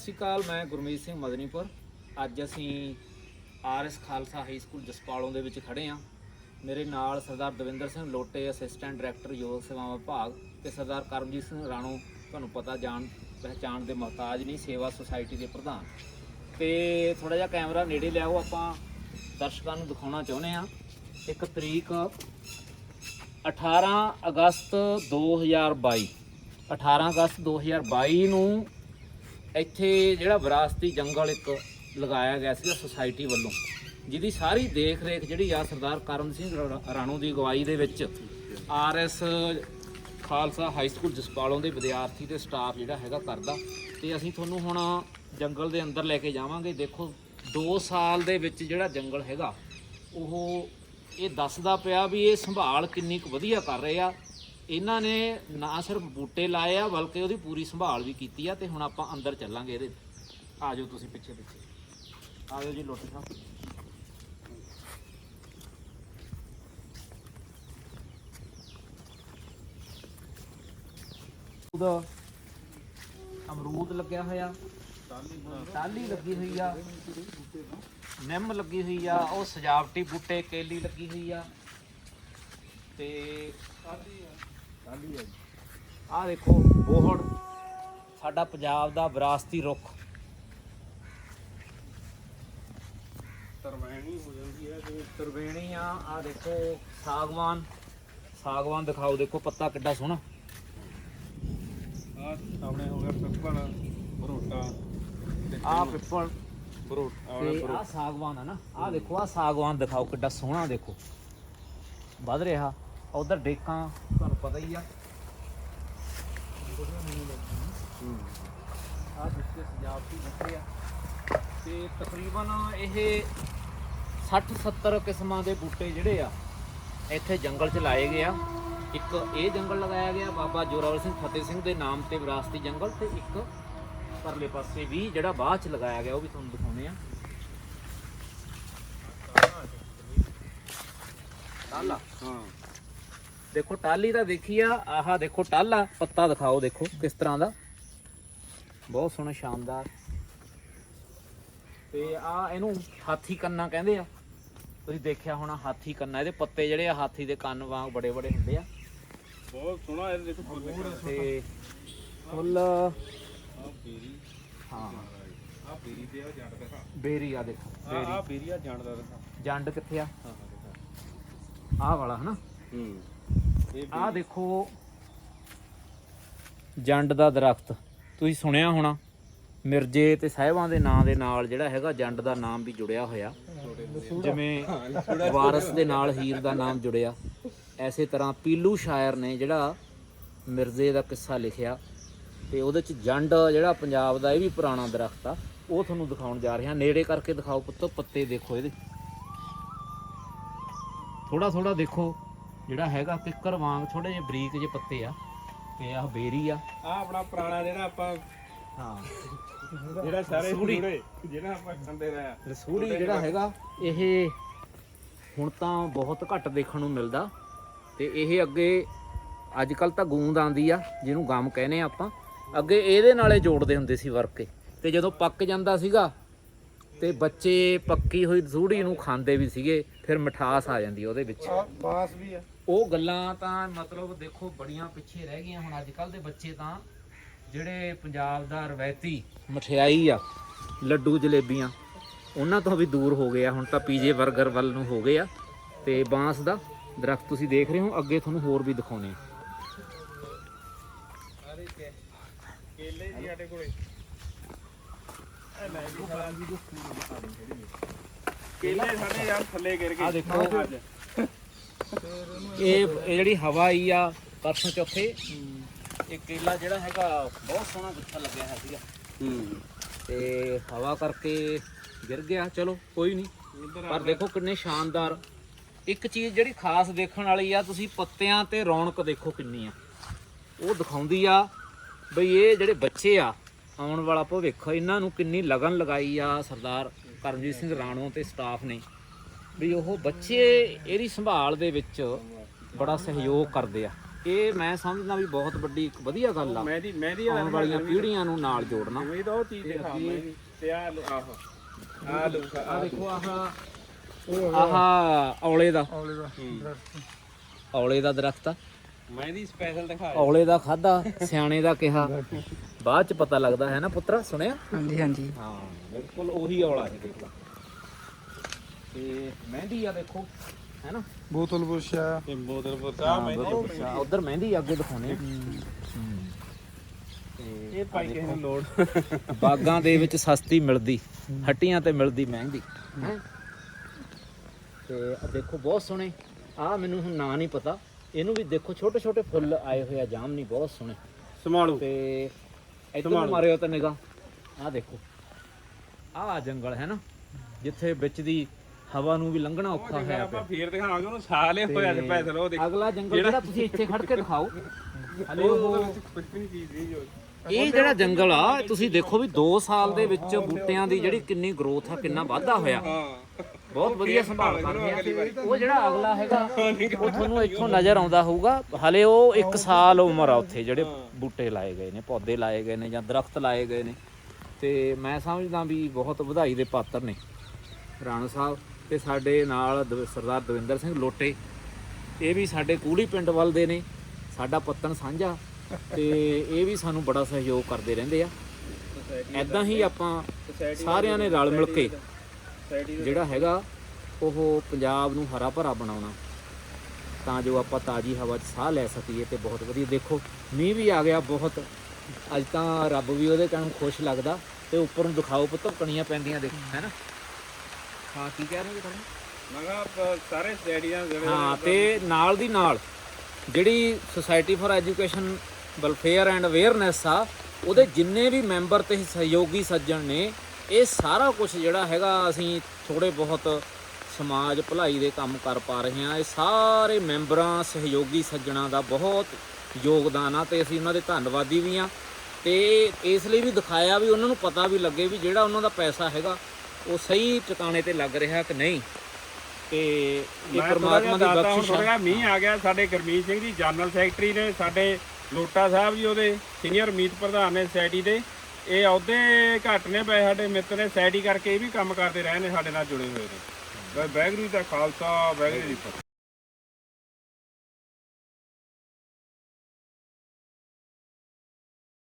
ਸਤਿ ਸ਼੍ਰੀ ਅਕਾਲ, ਮੈਂ ਗੁਰਮੀਤ ਸਿੰਘ ਮਦਨੀਪੁਰ। ਅੱਜ ਅਸੀਂ RS Khalsa high school Jaspalon ਦੇ ਵਿੱਚ ਖੜੇ ਹਾਂ। ਮੇਰੇ ਨਾਲ ਸਰਦਾਰ ਦਵਿੰਦਰ ਸਿੰਘ ਲੋਟੇ, ਅਸਿਸਟੈਂਟ ਡਾਇਰੈਕਟਰ ਯੋਗ ਸੇਵਾਵਾਂ ਵਿਭਾਗ ਤੇ ਸਰਦਾਰ ਕਰਮਜੀਤ ਸਿੰਘ ਰਾਣੋ, ਤੁਹਾਨੂੰ ਪਤਾ ਜਾਣ ਪਹਿਚਾਣ ਦੇ ਮੁਹਤਾਜ ਨਹੀਂ ਸੇਵਾ ਸੁਸਾਇਟੀ ਦੇ ਪ੍ਰਧਾਨ। ਤੇ ਥੋੜਾ ਜਿਹਾ ਕੈਮਰਾ ਨੇੜੇ ਲਿਆਓ, ਆਪਾਂ ਦਰਸ਼ਕਾਂ ਨੂੰ ਦਿਖਾਉਣਾ ਚਾਹੁੰਦੇ ਹਾਂ। ਇੱਕ ਤਰੀਕ 18 ਅਗਸਤ 2022 18 ਅਗਸਤ 2022 ਨੂੰ ਇੱਥੇ ਜਿਹੜਾ ਵਿਰਾਸਤੀ ਜੰਗਲ ਇੱਕ ਲਗਾਇਆ ਗਿਆ ਸੀਗਾ ਸੁਸਾਇਟੀ ਵੱਲੋਂ, ਜਿਹਦੀ ਸਾਰੀ ਦੇਖ ਰੇਖ ਜਿਹੜੀ ਆ ਸਰਦਾਰ ਕਰਮ ਸਿੰਘ ਰਾ- ਰਾਣੋ ਦੀ ਅਗਵਾਈ ਦੇ ਵਿੱਚ RS Khalsa high school Jaspalon ਦੇ ਵਿਦਿਆਰਥੀ ਤੇ ਸਟਾਫ ਜਿਹੜਾ ਹੈਗਾ ਕਰਦਾ। ਤੇ ਅਸੀਂ ਤੁਹਾਨੂੰ ਹੁਣ ਜੰਗਲ ਦੇ ਅੰਦਰ ਲੈ ਕੇ ਜਾਵਾਂਗੇ। ਦੇਖੋ 2 ਸਾਲ ਦੇ ਵਿੱਚ ਜਿਹੜਾ ਜੰਗਲ ਹੈਗਾ, ਉਹ ਇਹ ਦੱਸਦਾ ਪਿਆ ਵੀ ਇਹ ਸੰਭਾਲ ਕਿੰਨੀ ਕੁ ਵਧੀਆ ਕਰ ਰਹੇ ਆ। ਇਹਨਾਂ ਨੇ ਨਾ ਸਿਰਫ ਬੂਟੇ ਲਾਏ ਆ, ਬਲਕਿ ਉਹਦੀ ਪੂਰੀ ਸੰਭਾਲ ਵੀ ਕੀਤੀ ਆ ਤੇ ਹੁਣ ਆਪਾਂ ਅੰਦਰ ਚੱਲਾਂਗੇ ਇਹਦੇ ਆ ਜਾਓ ਤੁਸੀਂ ਪਿੱਛੇ ਪਿੱਛੇ। ਆ ਜਾਓ ਜੀ ਲੋਟੀ ਸਾਹਿਬ। ਉਹਦਾ ਅਮਰੂਦ ਲੱਗਿਆ ਹੋਇਆ। ਟਾਲੀ ਲੱਗੀ ਹੋਈ ਆ। ਨਿੰਮ ਲੱਗੀ ਹੋਈ ਆ। ਉਹ ਸਜਾਵਟੀ ਬੂਟੇ, ਕੇਲੀ ਲੱਗੀ ਹੋਈ ਆ। ਤੇ ਆਹ ਦੇਖੋ ਬੋਹੜ ਸਾਡਾ ਪੰਜਾਬ ਦਾ ਵਿਰਾਸਤੀ ਰੁੱਖ। ਤਰਵੈਣੀ ਹੋ ਜਾਂਦੀ ਹੈ ਜਿਵੇਂ ਤਰਵੇਣੀ ਆ ਆਹ ਦੇਖੋ ਸਾਗਵਾਨ। ਸਾਗਵਾਨ ਦਿਖਾਓ ਦੇਖੋ ਪੱਤਾ ਕਿੱਡਾ ਸੋਹਣਾ। ਆ ਸਾਹਮਣੇ ਹੋ ਗਿਆ ਪਿੱਪਲ ਭਰੋਟਾ ਆਹ ਪਿੱਪਲ ਭਰੋਟ ਤੇ ਆਹ ਸਾਗਵਾਨ ਆ ਨਾ। ਆਹ ਦੇਖੋ ਆਹ ਸਾਗਵਾਨ ਦਿਖਾਓ ਕਿੱਡਾ ਸੋਹਣਾ ਦੇਖੋ। ਵੱਧ ਰਿਹਾ। ਉਧਰ ਡੇਕਾਂ, ਤੁਹਾਨੂੰ ਪਤਾ ਹੀ ਆ। ਆਹ ਜਿੱਥੇ ਸਜਾਵਟੀ ਬੂਟੇ ਆ। ਤੇ ਤਕਰੀਬਨ ਇਹ 60 70 ਕਿਸਮਾਂ ਦੇ ਬੂਟੇ ਜਿਹੜੇ ਆ, ਇੱਥੇ ਜੰਗਲ 'ਚ ਲਾਏ ਗਏ ਆ। ਇੱਕ ਇਹ ਜੰਗਲ ਲਗਾਇਆ ਗਿਆ, ਬਾਬਾ ਜੋਰਾਵਰ ਸਿੰਘ ਫਤਿਹ ਸਿੰਘ ਦੇ ਨਾਮ ਤੇ ਵਿਰਾਸਤੀ ਜੰਗਲ ਤੇ ਇੱਕ ਪਰਲੇ ਪਾਸੇ ਵੀ ਜਿਹੜਾ ਬਾਅਦ 'ਚ ਲਗਾਇਆ ਗਿਆ, ਉਹ ਵੀ ਤੁਹਾਨੂੰ ਦਿਖਾਉਣੇ ਆ। ਟਾਲਾ ਹਾਂ। ਦੇਖੋ ਟਾਲੀ ਤਾਂ ਦੇਖੀ ਆ ਆਹ ਦੇਖੋ ਟਾਲਾ ਪੱਤਾ ਦਿਖਾਓ ਦੇਖੋ ਕਿਸ ਤਰ੍ਹਾਂ ਦਾ। ਬਹੁਤ ਸੋਹਣਾ ਸ਼ਾਨਦਾਰ। ਤੇ ਆ ਇਹਨੂੰ ਹਾਥੀ ਕੰਨਾ ਕਹਿੰਦੇ ਆ। ਤੁਸੀਂ ਦੇਖਿਆ ਹੋਣਾ ਹਾਥੀ ਕੰਨਾ ਇਹਦੇ ਪੱਤੇ ਜਿਹੜੇ ਆ ਹਾਥੀ ਦੇ ਕੰਨ ਵਾਂਗ ਬੜੇ ਬੜੇ ਹੁੰਦੇ ਆ। ਬਹੁਤ ਸੋਹਣਾ ਇਹਦੇ ਦੇਖੋ ਫੁੱਲ ਤੇ ਫੁੱਲ ਆ ਬੇਰੀ। ਹਾਂ। ਆ ਬੇਰੀ ਤੇ ਆ ਜੰਡ ਦਿਖਾ ਬੇਰੀ ਆ ਦੇਖੋ ਆ ਆ ਬੇਰੀ ਬੇਰੀ ਆ ਜੰਡ ਦਾ ਦਿਖਾ ਜੰਡ ਕਿੱਥੇ ਆ? ਹਾਂ ਵਾਲਾ ਹਨਾ? ਹੂੰ। ਇਹ ਆਹ ਦੇਖੋ। ਜੰਡ ਦਾ ਦਰਖਤ। ਤੁਸੀਂ ਸੁਣਿਆ ਹੋਣਾ ਮਿਰਜੇ ਤੇ ਸਾਹਿਬਾਂ ਦੇ ਨਾਂ ਦੇ ਨਾਲ ਜਿਹੜਾ ਹੈਗਾ ਜੰਡ ਦਾ ਨਾਮ ਵੀ ਜੁੜਿਆ ਹੋਇਆ। ਜਿਵੇਂ ਵਾਰਸ ਦੇ ਨਾਲ ਹੀਰ ਦਾ ਨਾਮ ਜੁੜਿਆ। ਐਸੇ ਤਰ੍ਹਾਂ ਪੀਲੂ ਸ਼ਾਇਰ ਨੇ ਜਿਹੜਾ ਮਿਰਜ਼ੇ ਦਾ ਕਿੱਸਾ ਲਿਖਿਆ। ਤੇ ਉਹਦੇ ਚ ਜੰਡ ਜਿਹੜਾ ਪੰਜਾਬ ਦਾ ਇਹ ਵੀ ਪੁਰਾਣਾ ਦਰਖਤ ਆ ਉਹ ਤੁਹਾਨੂੰ ਦਿਖਾਉਣ ਜਾ ਰਿਹਾ। ਨੇੜੇ ਕਰਕੇ ਦਿਖਾਓ ਪੁੱਤੋ ਪੱਤੇ ਦੇਖੋ ਇਹਦੇ। ਥੋੜਾ ਥੋੜਾ ਦੇਖੋ। ਜਿਹੜਾ ਹੈਗਾ ਕਿੱਕਰ ਵਾਂਗ ਥੋੜੇ ਜਿਹੇ ਬਰੀਕ ਜਿਹੇ ਪੱਤੇ ਆ ਤੇ ਆਹ ਬੇਰੀ ਆ। ਆ ਆਪਣਾ ਪੁਰਾਣਾ ਜਿਹੜਾ ਆਪਾਂ ਹਾਂ। ਜਿਹੜਾ ਸਾਰੇ ਰਸੂੜੀ। ਜਿਹੜਾ ਆਪਾਂ ਖਾਂਦੇ ਰਹੇ ਆ। ਰਸੂੜੀ ਜਿਹੜਾ ਹੈਗਾ ਇਹ ਹੁਣ ਤਾਂ ਬਹੁਤ ਘੱਟ ਦੇਖਣ ਨੂੰ ਮਿਲਦਾ ਤੇ ਇਹ ਅੱਗੇ ਅੱਜ ਕੱਲ ਤਾਂ ਗੂੰਦ ਆਂਦੀ ਆ ਜਿਹਨੂੰ ਗਮ ਕਹਿੰਦੇ ਆ ਆਪਾਂ। ਅੱਗੇ ਇਹਦੇ ਨਾਲੇ ਜੋੜਦੇ ਹੁੰਦੇ ਸੀ ਵਰਕੇ ਤੇ ਜਦੋਂ ਪੱਕ ਜਾਂਦਾ ਸੀਗਾ ਤੇ ਬੱਚੇ ਪੱਕੀ ਹੋਈ ਰਸੂੜੀ ਨੂੰ ਖਾਂਦੇ ਵੀ ਸੀਗੇ। ਫਿਰ ਮਠਾਸ ਆ ਜਾਂਦੀ ਉਹਦੇ ਵਿੱਚ। ਆ ਬਾਸ ਵੀ ਆ। ਉਹ ਗੱਲਾਂ ਤਾਂ ਮਤਲਬ ਦੇਖੋ ਬੜੀਆਂ ਪਿੱਛੇ ਰਹਿ ਗਈਆਂ ਹੁਣ ਅੱਜ ਕੱਲ ਦੇ ਬੱਚੇ ਤਾਂ ਜਿਹੜੇ ਪੰਜਾਬ ਦਾ ਰਵਾਇਤੀ ਮਠਿਆਈ ਆ ਲੱਡੂ ਜਲੇਬੀਆਂ ਉਹਨਾਂ ਤੋਂ ਵੀ ਦੂਰ ਹੋ ਗਏ ਆ ਹੁਣ ਤਾਂ ਪੀਜੇ 버ਗਰ ਵੱਲ ਨੂੰ ਹੋ ਗਏ ਆ। ਤੇ ਬਾਂਸ ਦਾ ਦਰਖਤ ਤੁਸੀਂ ਦੇਖ ਰਹੇ ਹੋ ਅੱਗੇ ਤੁਹਾਨੂੰ ਹੋਰ ਵੀ ਦਿਖਾਉਣੇ ਆ। ਅਰੇ ਕੇ ਕੇਲੇ ਜੀ ਸਾਡੇ ਕੋਲੇ। ਇਹ ਲੈ ਜੀ ਸਾਰਾ ਜੀ ਕੇਲੇ ਸਾਡੇ ਯਾਰ ਥੱਲੇ ਗਿਰ ਗਏ। ਆਹ ਦੇਖੋ। ਅੱਜ। ਇਹ ਇਹ ਜਿਹੜੀ ਹਵਾ ਆਈ ਆ ਪਰਸੋਂ ਚੌਥੇ ਇਹ ਕੇਲਾ ਜਿਹੜਾ ਹੈਗਾ ਬਹੁਤ ਸੋਹਣਾ ਗੁੱਛਾ ਲੱਗਿਆ ਹੋਇਆ ਸੀਗਾ। ਹੂੰ। ਤੇ ਹਵਾ ਕਰਕੇ ਗਿਰ ਗਿਆ ਚਲੋ ਕੋਈ ਨਹੀਂ ਪਰ ਦੇਖੋ ਕਿੰਨੇ ਸ਼ਾਨਦਾਰ। ਇੱਕ ਚੀਜ਼ ਜਿਹੜੀ ਖਾਸ ਦੇਖਣ ਵਾਲੀ ਆ ਤੁਸੀਂ ਪੱਤਿਆਂ ਤੇ ਰੌਣਕ ਦੇਖੋ ਕਿੰਨੀ ਆ। ਉਹ ਦਿਖਾਉਂਦੀ ਆ ਬਈ ਇਹ ਜਿਹੜੇ ਬੱਚੇ ਆ ਆਉਣ ਵਾਲਾ ਭਵਿੱਖ ਇਹਨਾਂ ਨੂੰ ਕਿੰਨੀ ਲਗਨ ਲਗਾਈ ਆ ਸਰਦਾਰ। ਕਰਮਜੀਤ ਸਿੰਘ ਰਾਣੋ ਤੇ ਸਟਾਫ ਨੇ ਵੀ ਉਹ ਬੱਚੇ ਇਹਦੀ ਸੰਭਾਲ ਦੇ ਵਿੱਚ ਬੜਾ ਸਹਿਯੋਗ ਕਰਦੇ ਆ। ਇਹ ਮੈਂ ਸਮਝਦਾ ਵੀ ਬਹੁਤ ਵੱਡੀ ਇੱਕ ਵਧੀਆ ਗੱਲ ਆ। ਮਹਿੰਦੀ ਮਹਿੰਦੀ ਵਾਲਾ ਆਉਣ ਵਾਲੀਆਂ ਪੀੜ੍ਹੀਆਂ ਨੂੰ ਨਾਲ ਜੋੜਨਾ। ਇਹ ਤਾਂ ਉਹ ਚੀਜ਼ ਦਿਖਾ ਮਹਿੰਦੀ ਤੇ ਆ ਆਹੋ। ਆ ਦੇਖੋ ਆਹ ਆਹ ਔਲੇ ਦਾ। ਔਲੇ ਦਾ ਔਲੇ ਦਾ ਦਰਖਤ ਆ। ਮਹਿੰਦੀ ਸਪੈਸ਼ਲ ਦਿਖਾ ਔਲੇ ਦਾ ਖਾਦਾ ਸਿਆਣੇ ਦਾ ਕਿਹਾ। ਬਾਅਦ ਚ ਪਤਾ ਲੱਗਦਾ ਹੈ ਨਾ ਪੁੱਤਰਾ ਸੁਣਿਆ? ਹਾਂਜੀ ਹਾਂਜੀ। ਹਾਂ ਬਿਲਕੁਲ ਉਹੀ ਔਲਾ ਹੈ ਦੇਖ। ਤੇ ਮਹਿੰਦੀ ਆ ਦੇਖੋ ਹੈ ਨਾ? ਬੋਤਲ ਬੁਸ਼ਾ ਤੇ ਬੋਤਲ ਬੋਤਲ ਮਹਿੰਦੀ ਉਧਰ ਮਹਿੰਦੀ ਅੱਗੇ ਦਿਖਾਉਣੇ ਇਹ ਪਾਈ ਕਿਸੇ ਨੂੰ ਲੋੜ। ਬਾਗਾਂ ਦੇ ਵਿੱਚ ਸਸਤੀ ਮਿਲਦੀ ਹੱਟੀਆਂ ਤੇ ਮਿਲਦੀ ਮਹਿੰਗੀ ਹੈਂ। ਤੇ ਆ ਦੇਖੋ ਬਹੁਤ ਸੋਹਣੇ। ਆ ਮੈਨੂੰ ਹੁਣ ਨਾਂ ਨਹੀਂ ਪਤਾ। ਇਹਨੂੰ ਵੀ ਦੇਖੋ ਛੋਟੇ ਛੋਟੇ ਫੁੱਲ ਆਏ ਹੋਏ ਆ ਜਾਮਨੀ ਬਹੁਤ ਸੋਹਣੇ। ਸੰਭਾਲੂ। ਤੇ ਇੱਧਰ ਮਾਰਿਓ ਤਾਂ ਨਿਗਾ ਆ ਦੇਖੋ। ਆ ਜੰਗਲ ਹੈ ਨਾ ਜਿੱਥੇ ਵਿੱਚ ਦੀ ਹਵਾ ਨੂੰ ਵੀ ਲੰਘਣਾ ਔਖਾ ਹੋਇਆ ਆਪਾਂ ਫੇਰ ਦਿਖਾਵਾਂਗੇ ਉਹਨੂੰ ਸਾਲੇ ਹੋਇਆ ਤੇ ਪੈਸੇ ਲੋ ਦੇਖ। ਅਗਲਾ ਜੰਗਲ ਜਿਹੜਾ ਤੁਸੀਂ ਇੱਥੇ ਖੜ ਕੇ ਦਿਖਾਓ। ਹਲੇ ਉਹ ਕੁਝ ਵੀ ਨਹੀਂ ਚੀਜ਼ ਨਹੀਂ ਜੋ। ਇਹ ਜਿਹੜਾ ਜੰਗਲ ਆ ਤੁਸੀਂ ਦੇਖੋ ਵੀ 2 ਸਾਲ ਦੇ ਵਿੱਚ ਬੂਟਿਆਂ ਦੀ ਜਿਹੜੀ ਕਿੰਨੀ ਗਰੋਥ ਆ ਕਿੰਨਾ ਵਾਧਾ ਹੋਇਆ। ਹਾਂ। ਬਹੁਤ ਵਧੀਆ ਸੰਭਾਲ ਕਰਦੇ ਆ। ਉਹ ਜਿਹੜਾ ਅਗਲਾ ਹੈਗਾ ਉਹ ਤੁਹਾਨੂੰ ਇੱਥੋਂ ਨਜ਼ਰ ਆਉਂਦਾ ਹੋਊਗਾ। ਹਲੇ ਉਹ 1 ਸਾਲ ਉਮਰ ਆ ਉੱਥੇ ਜਿਹੜੇ ਬੂਟੇ ਲਾਏ ਗਏ ਨੇ ਪੌਦੇ ਲਾਏ ਗਏ ਨੇ ਜਾਂ ਦਰਖਤ ਲਾਏ ਗਏ ਨੇ। ਤੇ ਮੈਂ ਸਮਝਦਾ ਵੀ ਬਹੁਤ ਵਧਾਈ ਦੇ ਪਾਤਰ ਨੇ ਰਾਣਾ ਸਾਹਿਬ ਤੇ ਸਾਡੇ ਨਾਲ ਸਰਦਾਰ ਦਵਿੰਦਰ ਸਿੰਘ ਲੋਟੇ। ਇਹ ਵੀ ਸਾਡੇ ਕੂਲੀ ਪਿੰਡ ਵੱਲ ਦੇ ਨੇ ਸਾਡਾ ਪੱਤਨ ਸਾਂਝਾ। ਤੇ ਇਹ ਵੀ ਸਾਨੂੰ ਬੜਾ ਸਹਿਯੋਗ ਕਰਦੇ ਰਹਿੰਦੇ ਆ। ਐਦਾਂ ਹੀ ਆਪਾਂ ਸਾਰਿਆਂ ਨੇ ਰਲ ਮਿਲ ਕੇ ਜਿਹੜਾ ਹੈਗਾ ਉਹ ਪੰਜਾਬ ਨੂੰ ਹਰਾ ਭਰਾ ਬਣਾਉਣਾ। ਤਾਂ ਜੋ ਆਪਾਂ ਤਾਜੀ ਹਵਾ 'ਚ ਸਾਹ ਲੈ ਸਕੀਏ ਤੇ ਬਹੁਤ ਵਧੀਆ। ਦੇਖੋ ਮੀਂਹ ਵੀ ਆ ਗਿਆ ਬਹੁਤ। ਅੱਜ ਤਾਂ ਰੱਬ ਵੀ ਉਹਦੇ ਕਾਰਨ ਖੁਸ਼ ਲੱਗਦਾ ਤੇ ਉੱਪਰ ਨੂੰ ਦਿਖਾਓ ਪੁੱਤ ਕਣੀਆਂ ਪੈਂਦੀਆਂ ਦੇਖੋ ਹੈਨਾ? ਹਾਂ ਕੀ ਕਹਿ ਰਹੇ ਹੋ ਤੁਹਾਨੂੰ ਮੈਂ ਕਿਹਾ ਆਪਾਂ ਸਾਰੇ ਸਟੇਡੀਆਂ ਜਿਹੜੇ ਹਾਂ ਤੇ ਨਾਲ ਦੀ ਨਾਲ ਜਿਹੜੀ society for education welfare and awareness ਆ ਉਹਦੇ ਜਿੰਨੇ ਵੀ ਮੈਂਬਰ ਤੇ ਸਹਿਯੋਗੀ ਸੱਜਣ ਨੇ ਇਹ ਸਾਰਾ ਕੁਝ ਜਿਹੜਾ ਹੈਗਾ ਅਸੀਂ ਥੋੜੇ ਬਹੁਤ ਸਮਾਜ ਭਲਾਈ ਦੇ ਕੰਮ ਕਰ ਪਾ ਰਹੇ ਹਾਂ। ਇਹ ਸਾਰੇ ਮੈਂਬਰਾਂ ਸਹਿਯੋਗੀ ਸੱਜਣਾ ਦਾ ਬਹੁਤ ਯੋਗਦਾਨ ਆ ਤੇ ਅਸੀਂ ਉਹਨਾਂ ਦੇ ਧੰਨਵਾਦੀ ਵੀ ਆ ਤੇ ਇਸ ਲਈ ਵੀ ਦਿਖਾਇਆ ਵੀ ਉਹਨਾਂ ਨੂੰ ਪਤਾ ਵੀ ਲੱਗੇ ਵੀ ਜਿਹੜਾ ਉਹਨਾਂ ਦਾ ਪੈਸਾ ਹੈਗਾ ਉਹ ਸਹੀ ਟਿਕਾਣੇ ਤੇ ਲੱਗ ਰਿਹਾ ਕਿ ਨਹੀਂ। ਤੇ ਇਹ ਪਰਮਾਤਮਾ ਦੀ ਬਖਸ਼ਿਸ਼ ਜਿਹਾ ਮੀਂਹ ਆ ਗਿਆ ਸਾਡੇ ਗਰਮੀਤ ਸਿੰਘ ਜੀ ਜਨਰਲ ਸੈਕਟਰੀ ਨੇ ਸਾਡੇ ਲੋਟਾ ਸਾਹਿਬ ਜੀ ਉਹਦੇ ਸੀਨੀਅਰ ਮੀਤ ਪ੍ਰਧਾਨ ਨੇ ਸੋਸਾਇਟੀ ਦੇ। ਇਹ ਅਹੁਦੇ ਘੱਟ ਨੇ ਪਏ ਸਾਡੇ ਮਿੱਤਰ ਨੇ ਸੈਡੀ ਕਰਕੇ ਇਹ ਵੀ ਕੰਮ ਕਰਦੇ ਰਹੇ ਨੇ ਸਾਡੇ ਨਾਲ ਜੁੜੇ ਹੋਏ ਨੇ। ਵਾਹਿਗੁਰੂ ਜੀ ਦਾ ਖਾਲਸਾ ਵੈਗਰੂ ਦੀ ਫਤਿਹ।